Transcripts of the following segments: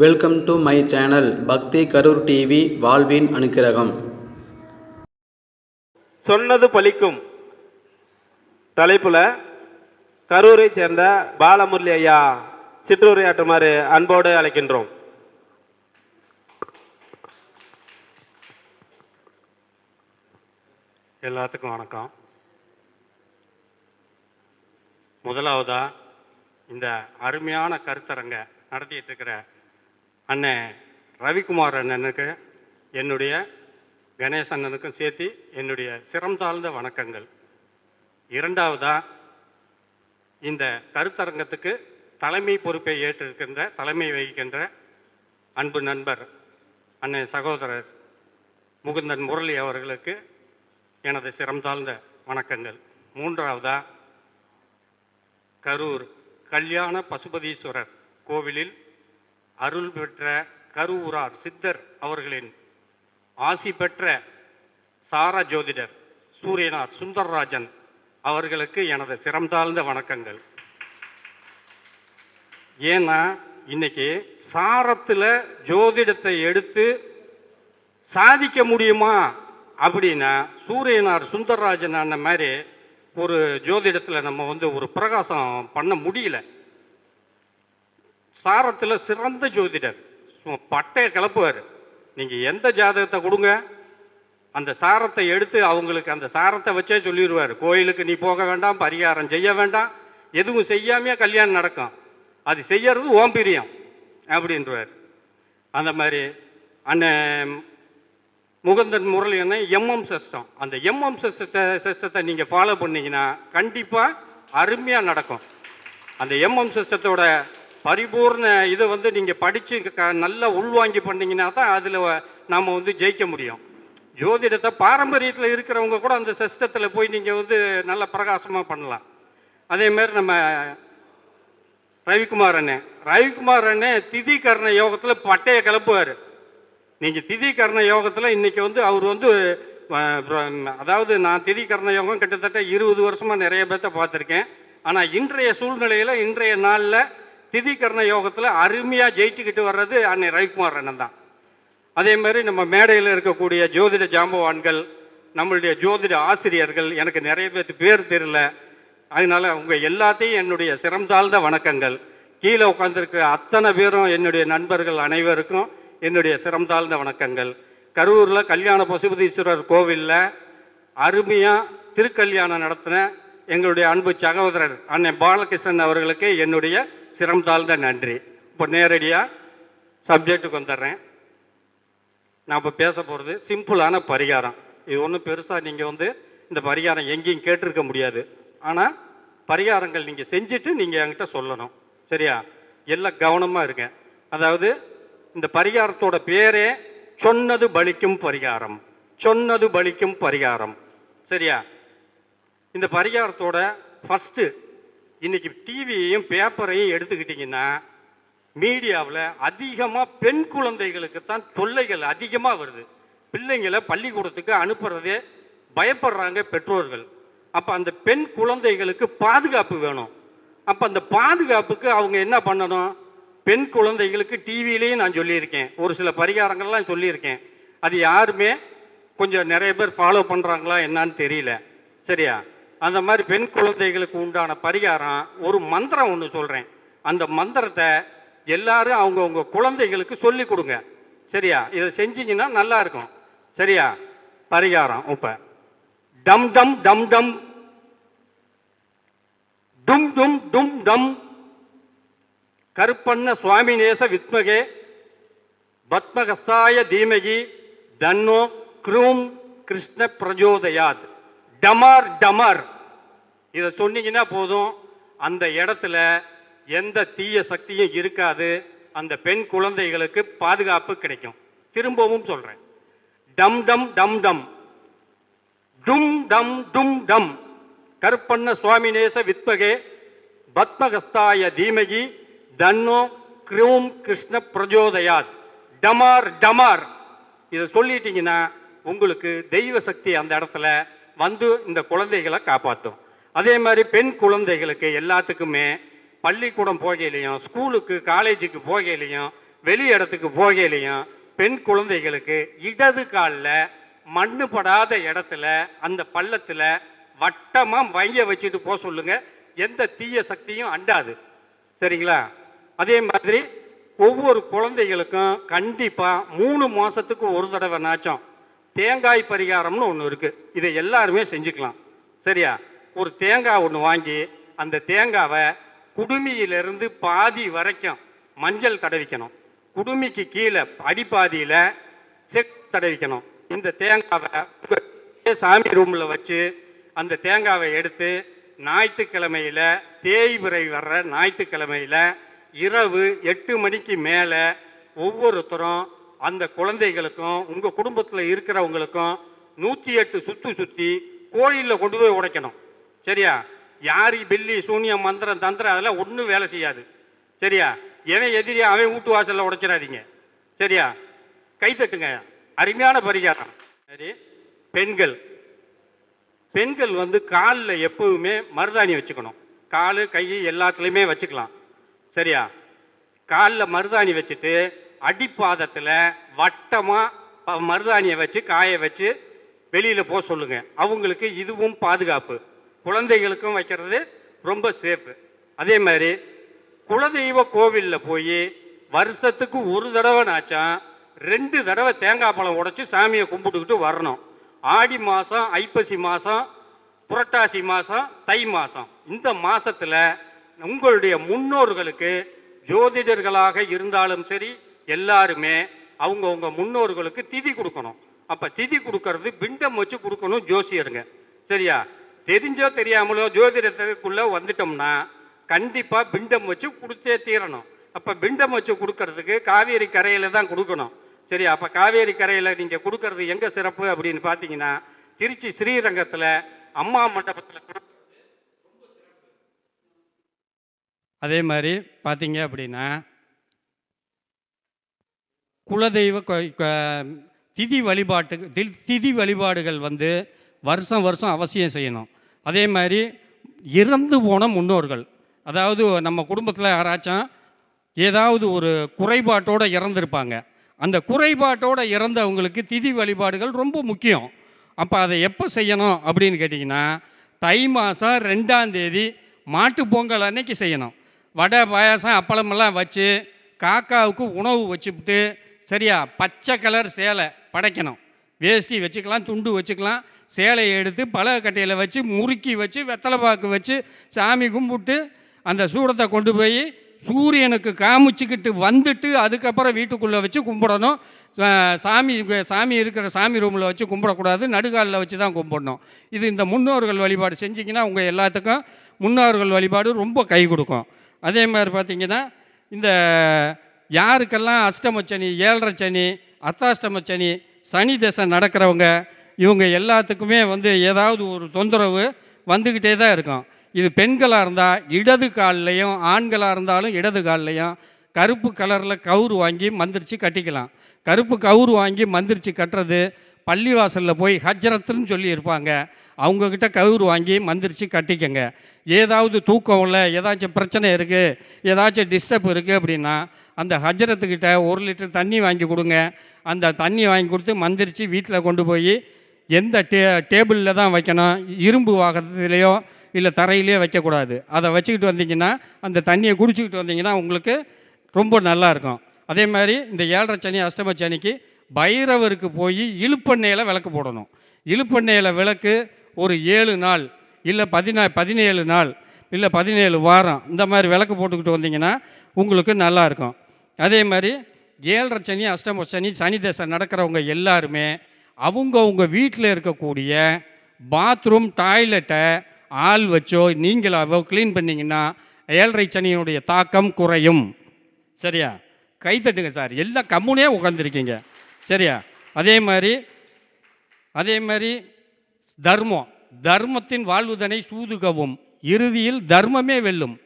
Welcome to my channel பக்தி Karur TV வாழ்வின் அனுக்கிரகம் சொன்னது பலிக்கும். தலைப்புல கரூரை சேர்ந்த பாலமுரளி ஐயா சிற்றுரையாற்றுமாறு அன்போடு அழைக்கின்றோம். எல்லாத்துக்கும் வணக்கம். முதலாவதா இந்த அருமையான கருத்தரங்க நடத்திட்டு இருக்கிற அண்ணன் ரவிக்குமார் அண்ணனுக்கு என்னுடைய கணேச அண்ணனுக்கும் சேர்த்து என்னுடைய சிரம் தாழ்ந்த வணக்கங்கள். இரண்டாவதாக இந்த கருத்தரங்கத்துக்கு தலைமை பொறுப்பை ஏற்றிருக்கின்ற தலைமை வகிக்கின்ற அன்பு நண்பர் அண்ணன் சகோதரர் முகுந்தன் முரளி அவர்களுக்கு எனது சிரம் தாழ்ந்த வணக்கங்கள். மூன்றாவதா கரூர் கல்யாண பசுபதீஸ்வரர் கோவிலில் அருள் பெற்ற கருவூரார் சித்தர் அவர்களின் ஆசி பெற்ற சார ஜோதிடர் சூரியனார் சுந்தரராஜன் அவர்களுக்கு எனது சிரம் தாழ்ந்த வணக்கங்கள். ஏன்னா இன்னைக்கு சாரத்தில் ஜோதிடத்தை எடுத்து சாதிக்க முடியுமா அப்படின்னா சூரியனார் சுந்தரராஜன் அந்த மாதிரி ஒரு ஜோதிடத்தில் நம்ம வந்து ஒரு பிரகாசம் பண்ண முடியல. சாரத்தில் சிறந்த ஜோதிடர். சும்மா பட்டையை கிளப்புவார். நீங்கள் எந்த ஜாதகத்தை கொடுங்க அந்த சாரத்தை எடுத்து அவங்களுக்கு அந்த சாரத்தை வச்சே சொல்லிடுவார் கோயிலுக்கு நீ போக வேண்டாம் பரிகாரம் செய்ய வேண்டாம் எதுவும் செய்யாமையே கல்யாணம் நடக்கும். அது செய்யறது ஓம்பிரியம் அப்படின்றவார். அந்த மாதிரி அண்ணன் முகுந்தன் முரளி என்ன எம்எம் சிஸ்டம். அந்த எம்எம் சிஸ்டத்தை சிஸ்டத்தை நீங்கள் ஃபாலோ பண்ணீங்கன்னா கண்டிப்பாக அருமையாக நடக்கும். அந்த எம்எம் சிஸ்டத்தோட பரிபூர்ண இதை வந்து நீங்கள் படித்து க நல்லா உள்வாங்கி பண்ணிங்கன்னா தான் அதில் நாம் வந்து ஜெயிக்க முடியும். ஜோதிடத்தை பாரம்பரியத்தில் இருக்கிறவங்க கூட அந்த சிஸ்டத்தில் போய் நீங்கள் வந்து நல்ல பிரகாசமாக பண்ணலாம். அதேமாரி நம்ம ரவிக்குமார் அண்ணன் ரவிக்குமார் அண்ணன் திதி கர்ண யோகத்தில் பட்டையை கிளப்புவார். நீங்கள் திதி கர்ண யோகத்தில் இன்றைக்கி வந்து அவர் வந்து அதாவது நான் திதி கர்ண யோகம் கிட்டத்தட்ட இருபது வருஷமாக நிறைய பேர்த்த பார்த்துருக்கேன். ஆனால் இன்றைய சூழ்நிலையில் இன்றைய நாளில் திதி கர்ண யோகத்தில் அருமையாக ஜெயிச்சுக்கிட்டு வர்றது அன்னை ரவிக்குமார் அண்ணன் தான். அதே மாதிரி நம்ம மேடையில் இருக்கக்கூடிய ஜோதிட ஜாம்பவான்கள் நம்மளுடைய ஜோதிட ஆசிரியர்கள் எனக்கு நிறைய பேர்த்து பேர் தெரியல. அதனால் உங்கள் எல்லாத்தையும் என்னுடைய சிரம் தாழ்ந்த வணக்கங்கள். கீழே உட்காந்துருக்க அத்தனை பேரும் என்னுடைய நண்பர்கள் அனைவருக்கும் என்னுடைய சிரம் தாழ்ந்த வணக்கங்கள். கரூரில் கல்யாண பசுபதீஸ்வரர் கோவிலில் அருமையாக திருக்கல்யாணம் நடத்தின எங்களுடைய அன்பு சகோதரர் அண்ணன் பாலகிருஷ்ணன் அவர்களுக்கு என்னுடைய சிரம் தாழ்ந்த நன்றி. இப்போ நேரடியாக சப்ஜெக்ட்டுக்கு வந்துடுறேன். நான் இப்போ பேச போகிறது சிம்பிளான பரிகாரம். இது ஒன்றும் பெருசாக நீங்கள் வந்து இந்த பரிகாரம் எங்கேயும் கேட்டிருக்க முடியாது. ஆனால் பரிகாரங்கள் நீங்கள் செஞ்சுட்டு நீங்கள் என்கிட்ட சொல்லணும். சரியா? எல்லாம் கவனமாக இருங்க. அதாவது இந்த பரிகாரத்தோட பேரே சொன்னது பலிக்கும் பரிகாரம். சொன்னது பலிக்கும் பரிகாரம். சரியா? இந்த பரிகாரத்தோட ஃபஸ்ட்டு இன்றைக்கி டிவியையும் பேப்பரையும் எடுத்துக்கிட்டிங்கன்னா மீடியாவில் அதிகமாக பெண் குழந்தைகளுக்கு தான் தொல்லைகள் அதிகமாக வருது. பிள்ளைங்களை பள்ளிக்கூடத்துக்கு அனுப்புறதே பயப்படுறாங்க பெற்றோர்கள். அப்போ அந்த பெண் குழந்தைகளுக்கு பாதுகாப்பு வேணும். அப்போ அந்த பாதுகாப்புக்கு அவங்க என்ன பண்ணணும்? பெண் குழந்தைகளுக்கு டிவிலையும் நான் சொல்லியிருக்கேன். ஒரு சில பரிகாரங்கள்லாம் சொல்லியிருக்கேன். அது யாருமே கொஞ்சம் நிறைய பேர் ஃபாலோ பண்ணுறாங்களா என்னன்னு தெரியல. சரியா? அந்த மாதிரி பெண் குழந்தைகளுக்கு உண்டான பரிகாரம் ஒரு மந்திரம் ஒன்று சொல்கிறேன் அந்த மந்திரத்தை எல்லாரும் அவங்கவுங்க குழந்தைகளுக்கு சொல்லி கொடுங்க. சரியா? இதை செஞ்சீங்கன்னா நல்லா இருக்கும். சரியா? பரிகாரம் இப்போ டம் டம் டம் டம். டும் டும் டும் டம். கருப்பண்ண சுவாமி நேச வித்மகே. பத்மகஸ்தாய தீமகி. தன்னோ க்ரூம் கிருஷ்ண பிரஜோதயாத். டமார் டமார். இதை சொன்னீங்கன்னா போதும். அந்த இடத்துல எந்த தீய சக்தியும் இருக்காது. அந்த பெண் குழந்தைகளுக்கு பாதுகாப்பு கிடைக்கும். திரும்பவும் சொல்றேன். டம் டம் டம் டம். டும் டம் டும் டம். கருப்பண்ண சுவாமிநேச வித்மகே பத்மகஸ்தாய தீமகி தன்னோ கிரூம் கிருஷ்ண பிரஜோதயாத். டமார் டமார். இதை சொல்லிட்டீங்கன்னா உங்களுக்கு தெய்வ சக்தி அந்த இடத்துல வந்து இந்த குழந்தைகளை காப்பாற்றும் அதே மாதிரி பெண் குழந்தைகளுக்கு எல்லாத்துக்குமே பள்ளிக்கூடம் போகையிலையும் ஸ்கூலுக்கு காலேஜுக்கு போகையிலையும் வெளி இடத்துக்கு போகையிலையும் பெண் குழந்தைகளுக்கு இடது காலில் மண்ணு படாத இடத்துல அந்த பள்ளத்தில் வட்டமாக வைய வச்சுட்டு போக சொல்லுங்கள் எந்த தீய சக்தியும் அண்டாது. சரிங்களா? அதே மாதிரி ஒவ்வொரு குழந்தைகளுக்கும் கண்டிப்பாக மூணு மாதத்துக்கு ஒரு தடவை நாச்சும். தேங்காய் பரிகாரம்னு ஒன்று இருக்குது இதை எல்லாருமே செஞ்சுக்கலாம். சரியா? ஒரு தேங்காய் ஒன்று வாங்கி அந்த தேங்காவை குடுமியிலிருந்து பாதி வரைக்கும் மஞ்சள் தடவிக்கணும். குடுமிக்கு கீழே அடிப்பாதியில் செக் தடவிக்கணும். இந்த தேங்காவை சாமி ரூமில் வச்சு அந்த தேங்காவை எடுத்து ஞாயிற்றுக்கிழமையில தேய்பிறை வர்ற ஞாயிற்றுக்கிழமையில இரவு எட்டு மணிக்கு மேலே ஒவ்வொருத்தரும் அந்த குழந்தைகளுக்கும் உங்கள் குடும்பத்தில் இருக்கிறவங்களுக்கும் நூற்றி எட்டு சுற்றி சுற்றி கோயிலில் கொண்டு போய் உடைக்கணும். சரியா? யாரி பில்லி சூனியம் மந்திரம் தந்திரம் அதெல்லாம் ஒன்றும் வேலை செய்யாது. சரியா? எவன் எதிரியா அவன் வீட்டு வாசலில் உடைச்சிடாதீங்க. சரியா? கைத்தட்டுங்க அருமையான பரிகாரம். சரி. பெண்கள். பெண்கள் வந்து காலில் எப்பவுமே மருதாணி வச்சுக்கணும். கால் கை எல்லாத்துலேயுமே வச்சுக்கலாம். சரியா? காலில் மருதாணி வச்சுட்டு அடிப்பாதத்தில் வட்டமாக மருதாணியை வச்சு காய வச்சு வெளியில் போக சொல்லுங்கள் அவங்களுக்கு இதுவும் பாதுகாப்பு. குழந்தைகளுக்கும் வைக்கிறது ரொம்ப சேஃபு அதே மாதிரி குலதெய்வ கோவிலில் போய் வருஷத்துக்கு ஒரு தடவை நாச்சான் ரெண்டு தடவை தேங்காய் பழம் உடச்சி சாமியை கும்பிட்டுக்கிட்டு வரணும். ஆடி மாதம் ஐப்பசி மாதம் புரட்டாசி மாதம் தை மாதம் இந்த மாதத்தில் உங்களுடைய முன்னோர்களுக்கு ஜோதிடர்களாக இருந்தாலும் சரி எல்லாருமே அவங்கவுங்க முன்னோர்களுக்கு திதி கொடுக்கணும். அப்போ திதி கொடுக்கறது பிண்டம் வச்சு கொடுக்கணும் ஜோசியருங்க. சரியா? தெரிஞ்சோ தெரியாமலோ ஜோதிடத்துக்குள்ளே வந்துட்டோம்னா கண்டிப்பாக பிண்டம் வச்சு கொடுத்தே தீரணும். அப்போ பிண்டம் வச்சு கொடுக்கறதுக்கு காவேரி கரையில் தான் கொடுக்கணும். சரி அப்போ காவேரி கரையில் நீங்கள் கொடுக்கறது எங்கே சிறப்பு அப்படின்னு பார்த்தீங்கன்னா திருச்சி ஸ்ரீரங்கத்தில் அம்மா மண்டபத்தில் அதே மாதிரி பார்த்தீங்க அப்படின்னா குலதெய்வ திதி வழிபாட்டுக்கு திதி வழிபாடுகள் வந்து வருஷம் வருஷம் அவசியம் செய்யணும். அதே மாதிரி இறந்து போன முன்னோர்கள் அதாவது நம்ம குடும்பத்தில் யாராச்சும் ஏதாவது ஒரு குறைபாட்டோடு இறந்துருப்பாங்க. அந்த குறைபாட்டோடு இறந்தவங்களுக்கு திதி வழிபாடுகள் ரொம்ப முக்கியம். அப்போ அதை எப்போ செய்யணும் அப்படின்னு கேட்டிங்கன்னா தை மாதம் ரெண்டாம் தேதி மாட்டு பொங்கல் அன்னைக்கு செய்யணும். வடை பாயாசம் அப்பளமெல்லாம் வச்சு காக்காவுக்கு உணவு வச்சுவிட்டு சரியா? பச்சை கலர் சேலை படைக்கணும். வேஷ்டி வச்சுக்கலாம் துண்டு வச்சுக்கலாம். சேலையை எடுத்து பலகட்டையில் வச்சு முறுக்கி வச்சு வெத்தலை பாக்கு வச்சு சாமி கும்பிட்டு அந்த சூடத்தை கொண்டு போய் சூரியனுக்கு காமிச்சுக்கிட்டு வந்துட்டு அதுக்கப்புறம் வீட்டுக்குள்ளே வச்சு கும்பிடணும். சாமி சாமி இருக்கிற சாமி ரூமில் வச்சு கும்பிடக்கூடாது. நடுகாலில் வச்சு தான் கும்பிடணும். இது இந்த முன்னோர்கள் வழிபாடு செஞ்சிங்கன்னா உங்கள் எல்லாத்துக்கும் முன்னோர்கள் வழிபாடு ரொம்ப கை கொடுக்கும். அதே மாதிரி பார்த்திங்கன்னா இந்த யாருக்கெல்லாம் அஷ்டம சனி ஏழரை சனி அர்த்தாஷ்டம சனி சனி தசை நடக்கிறவங்க இவங்க எல்லாத்துக்குமே வந்து ஏதாவது ஒரு தொந்தரவு வந்துக்கிட்டே தான் இருக்கும். இது பெண்களாக இருந்தால் இடது கால்லையும் ஆண்களாக இருந்தாலும் இடது கால்லையும் கருப்பு கலரில் கவுரு வாங்கி மந்திரிச்சு கட்டிக்கலாம். கருப்பு கவுறு வாங்கி மந்திரிச்சு கட்டுறது பள்ளிவாசலில் போய் ஹஜ்ரத்துன்னு சொல்லி இருப்பாங்க. அவங்கக்கிட்ட கவுறு வாங்கி மந்திரிச்சு கட்டிக்கங்க. ஏதாவது தூக்கம் இல்லை ஏதாச்சும் பிரச்சனை இருக்குது ஏதாச்சும் டிஸ்டர்ப் இருக்குது அப்படின்னா அந்த ஹஜரத்துக்கிட்ட ஒரு லிட்டர் தண்ணி வாங்கி கொடுங்க. அந்த தண்ணி வாங்கி கொடுத்து மந்திரிச்சு வீட்டில் கொண்டு போய் எந்த டே டேபிளில் தான் வைக்கணும் இரும்பு வாகனத்துலேயோ இல்லை தரையிலேயோ வைக்கக்கூடாது. அதை வச்சுக்கிட்டு வந்தீங்கன்னா அந்த தண்ணியை குடிச்சிக்கிட்டு வந்தீங்கன்னா உங்களுக்கு ரொம்ப நல்லா இருக்கும். அதே மாதிரி இந்த ஏழரை சனி அஷ்டம சனிக்கு பைரவருக்கு போய் இழுப்பெண்ணெயில் விளக்கு போடணும். இழுப்பெண்ணெயில் விளக்கு ஒரு ஏழு நாள் இல்லை பதினா பதினேழு நாள் இல்லை பதினேழு வாரம் இந்த மாதிரி விளக்கு போட்டுக்கிட்டு வந்தீங்கன்னா உங்களுக்கு நல்லா இருக்கும். அதே மாதிரி ஏழரை சனி அஷ்டம சனி சனி தசை நடக்கிறவங்க எல்லாருமே அவங்கவுங்க வீட்டில் இருக்கக்கூடிய பாத்ரூம் டாய்லெட்டை ஆள் வச்சோ நீங்களாவோ க்ளீன் பண்ணிங்கன்னா ஏழரை சனியினுடைய தாக்கம் குறையும். சரியா? கை தட்டுங்க சார். எல்லாம் கம்முனே உட்காந்துருக்கீங்க சரியா? அதே மாதிரி அதே மாதிரி தர்மம். தர்மத்தின் வாழ்வுதனை சூதுகவும். இறுதியில் தர்மமே வெல்லும்.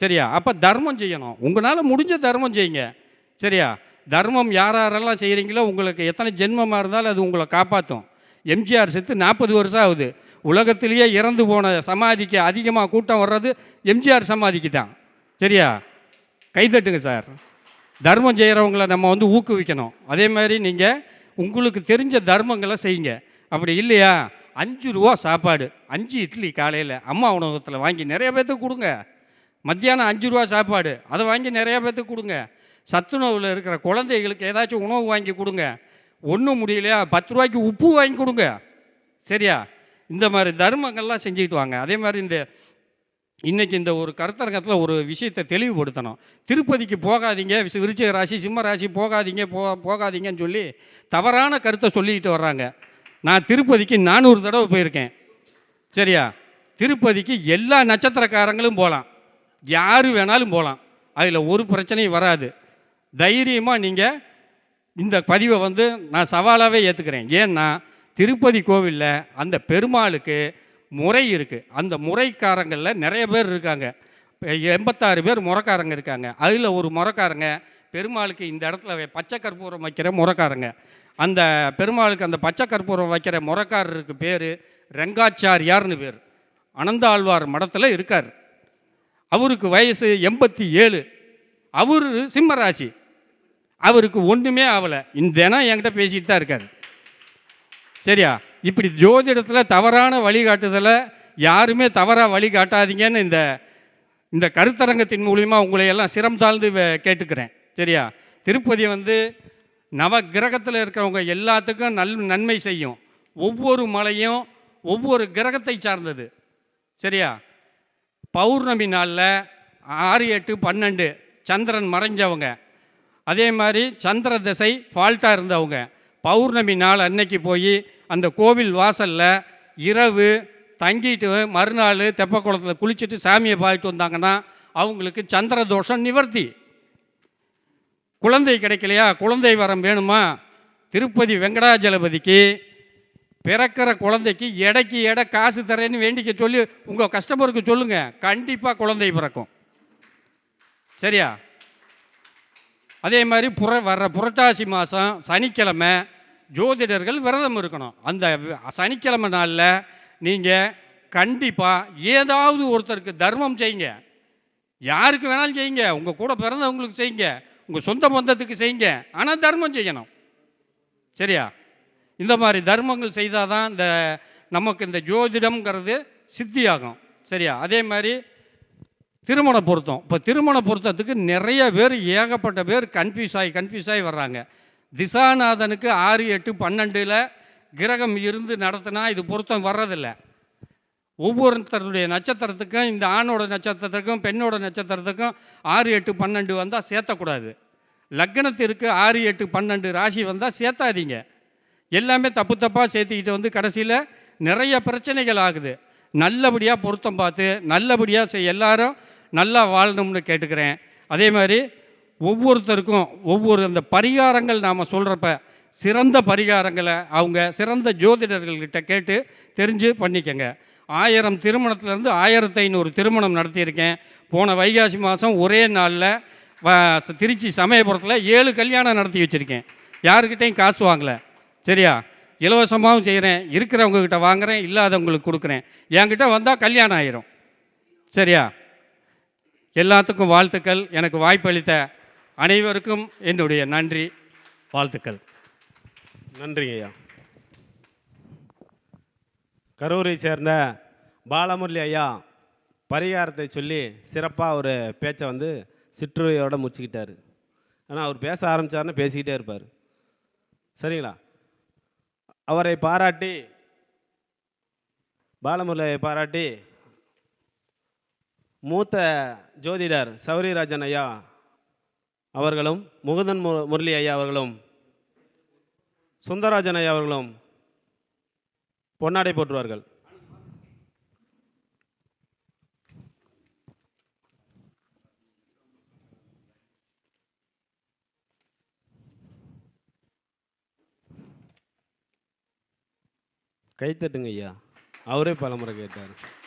சரியா? அப்போ தர்மம் செய்யணும். உங்களால் முடிஞ்ச தர்மம் செய்யுங்க. சரியா? தர்மம் யார் யாரெல்லாம் செய்கிறீங்களோ உங்களுக்கு எத்தனை ஜென்மமாக இருந்தாலும் அது உங்களை காப்பாற்றும் எம்ஜிஆர் செத்து நாற்பது வருஷம் ஆகுது. உலகத்திலேயே இறந்து போன சமாதிக்கு அதிகமாக கூட்டம் வர்றது எம்ஜிஆர் சமாதிக்கு தான். சரியா? கைதட்டுங்க சார். தர்மம் செய்கிறவங்கள நம்ம வந்து ஊக்குவிக்கணும். அதே மாதிரி நீங்கள் உங்களுக்கு தெரிஞ்ச தர்மங்களை செய்யுங்க. அப்படி இல்லையா? அஞ்சு ரூபா சாப்பாடு அஞ்சு இட்லி காலையில் அம்மா உணவகத்தில் வாங்கி நிறைய பேர்த்துக்கு கொடுங்க. மத்தியானம் அஞ்சு ரூபா சாப்பாடு. அதை வாங்கி நிறையா பேர்த்துக்கு கொடுங்க. சத்துணவில் இருக்கிற குழந்தைகளுக்கு ஏதாச்சும் உணவு வாங்கி கொடுங்க. ஒன்றும் முடியலையா? பத்து ரூபாய்க்கு உப்பு வாங்கி கொடுங்க. சரியா? இந்த மாதிரி தர்மங்கள்லாம் செஞ்சுக்கிட்டு வாங்க. அதே மாதிரி இந்த இன்றைக்கி இந்த ஒரு கருத்தரங்கத்தில் ஒரு விஷயத்தை தெளிவுபடுத்தணும். திருப்பதிக்கு போகாதீங்க. விருச்சிக ராசி சிம்ம ராசி போகாதீங்க போ போகாதீங்கன்னு சொல்லி தவறான கருத்தை சொல்லிக்கிட்டு வர்றாங்க. நான் திருப்பதிக்கு நானூறு தடவை போயிருக்கேன். சரியா? திருப்பதிக்கு எல்லா நட்சத்திரக்காரங்களும் போகலாம். யார் வேணாலும் போகலாம் அதில் ஒரு பிரச்சனையும் வராது. தைரியமாக நீங்கள் இந்த பதிவை வந்து நான் சவாலாகவே ஏற்றுக்கிறேன் ஏன்னா திருப்பதி கோவிலில் அந்த பெருமாளுக்கு முறை இருக்குது அந்த முறைக்காரங்களில் நிறைய பேர் இருக்காங்க. எண்பத்தாறு பேர் முறக்காரங்க இருக்காங்க. அதில் ஒரு முறக்காரங்க பெருமாளுக்கு இந்த இடத்துல பச்சை கற்பூரம் வைக்கிற முறக்காரங்க. அந்த பெருமாளுக்கு அந்த பச்சை கற்பூரம் வைக்கிற முறக்காரருக்கு பேர் ரெங்காச்சாரியார்னு பேர். அனந்தாழ்வார் மடத்தில் இருக்கார். அவருக்கு வயசு எண்பத்தி ஏழு. அவர் சிம்மராசி. அவருக்கு ஒன்றுமே ஆகலை இந்த தினம் என்கிட்ட பேசிகிட்டு தான் இருக்கார். சரியா? இப்படி ஜோதிடத்தில் தவறான வழிகாட்டுதலை யாருமே தவறாக வழிகாட்டாதீங்கன்னு இந்த இந்த கருத்தரங்கத்தின் மூலிமா உங்களை எல்லாம் சிரம் தாழ்ந்து கேட்டுக்கிறேன். சரியா? திருப்பதி வந்து நவ கிரகத்தில் இருக்கிறவங்க எல்லாத்துக்கும் நல் நன்மை செய்யும். ஒவ்வொரு மலையும் ஒவ்வொரு கிரகத்தை சார்ந்தது. சரியா? பௌர்ணமி நாளில் ஆறு எட்டு பன்னெண்டு சந்திரன் மறைஞ்சவங்க. அதே மாதிரி சந்திர திசை ஃபால்ட்டாக இருந்தவங்க. பௌர்ணமி நாள் அன்னைக்கு போய் அந்த கோவில் வாசலில் இரவு தங்கிட்டு மறுநாள் தெப்பக்குளத்தில் குளிச்சுட்டு சாமியை பார்த்துட்டு வந்தாங்கன்னா அவங்களுக்கு சந்திர தோஷம் நிவர்த்தி. குழந்தை கிடைக்கலையா? குழந்தை வரம் வேணுமா? திருப்பதி வெங்கடாஜலபதிக்கு பிறக்கிற குழந்தைக்கு எடைக்கு எடை காசு தரேன்னு வேண்டிக்க சொல்லி உங்கள் கஸ்டமருக்கு சொல்லுங்கள் கண்டிப்பாக குழந்தை பிறக்கும். சரியா? அதே மாதிரி புற வர்ற புரட்டாசி மாதம் சனிக்கிழமை ஜோதிடர்கள் விரதம் இருக்கணும். அந்த சனிக்கிழமை நாளில் நீங்கள் கண்டிப்பாக ஏதாவது ஒருத்தருக்கு தர்மம் செய்யுங்க. யாருக்கு வேணாலும் செய்யுங்க. உங்கள் கூட பிறந்தவங்களுக்கு செய்யுங்க. உங்கள் சொந்த பந்தத்துக்கு செய்யுங்க. ஆனால் தர்மம் செய்யணும். சரியா? இந்த மாதிரி தர்மங்கள் செய்தால் தான் இந்த நமக்கு இந்த ஜோதிடம்ங்கிறது சித்தியாகும். சரியா? அதே மாதிரி திருமண பொருத்தம். இப்போ திருமண பொருத்தத்துக்கு நிறைய பேர் ஏகப்பட்ட பேர் கன்ஃபியூஸ் ஆகி கன்ஃபியூஸ் ஆகி வர்றாங்க. திசாநாதனுக்கு ஆறு எட்டு பன்னெண்டில் கிரகம் இருந்து நடத்தினா இது பொருத்தம் வர்றதில்ல. ஒவ்வொருத்தருடைய நட்சத்திரத்துக்கும் இந்த ஆணோட நட்சத்திரத்துக்கும் பெண்ணோட நட்சத்திரத்துக்கும் ஆறு எட்டு பன்னெண்டு வந்தால் சேர்த்தக்கூடாது. லக்னத்திற்கு ஆறு எட்டு பன்னெண்டு ராசி வந்தால் சேர்த்தாதீங்க. எல்லாமே தப்பு தப்பாக சேர்த்துக்கிட்டு வந்து கடைசியில் நிறைய பிரச்சனைகள் ஆகுது. நல்லபடியாக பொருத்தம் பார்த்து நல்லபடியாக செய் எல்லாரும் நல்லா வாழணும்னு கேட்டுக்கிறேன். அதே மாதிரி ஒவ்வொருத்தருக்கும் ஒவ்வொரு அந்த பரிகாரங்கள் நாம் சொல்கிறப்ப சிறந்த பரிகாரங்களை அவங்க சிறந்த ஜோதிடர்கள்கிட்ட கேட்டு தெரிஞ்சு பண்ணிக்கங்க. ஆயிரம் திருமணத்துலேருந்து ஆயிரத்தி ஐநூறு திருமணம் நடத்தியிருக்கேன். போன வைகாசி மாதம் ஒரே நாளில் திருச்சி சமயபுரத்தில் ஏழு கல்யாணம் நடத்தி வச்சுருக்கேன். யாருக்கிட்டேயும் காசு வாங்கலை. சரியா? இலவசமாகவும் செய்கிறேன் இருக்கிறவங்க வாங்குகிறேன் வாங்குறேன் இல்லாதவங்களுக்கு கொடுக்குறேன். என்கிட்ட வந்தால் கல்யாணம் ஆயிரும். சரியா? எல்லாத்துக்கும் வாழ்த்துக்கள். எனக்கு வாய்ப்பளித்த அனைவருக்கும் என்னுடைய நன்றி வாழ்த்துக்கள். நன்றிங்க ஐயா. கரூரை சேர்ந்த பாலமுரளி ஐயா பரிகாரத்தை சொல்லி சிறப்பாக ஒரு பேச்சை வந்து சிற்றுரையோட முடிச்சுக்கிட்டார். ஆனால் அவர் பேச ஆரம்பித்தாருன்னு பேசிக்கிட்டே இருப்பார். சரிங்களா? அவரை பாராட்டி பாலமுரளியை பாராட்டி மூத்த ஜோதிடர் சௌரிராஜன் ஐயா அவர்களும் முகுதன் மு முரளி ஐயா அவர்களும் சுந்தரராஜன் ஐயா அவர்களும் பொன்னாடை போற்றுவார்கள். கைத்தட்டுங்க ஐயா. அவரே பலமுறை கேட்டார்.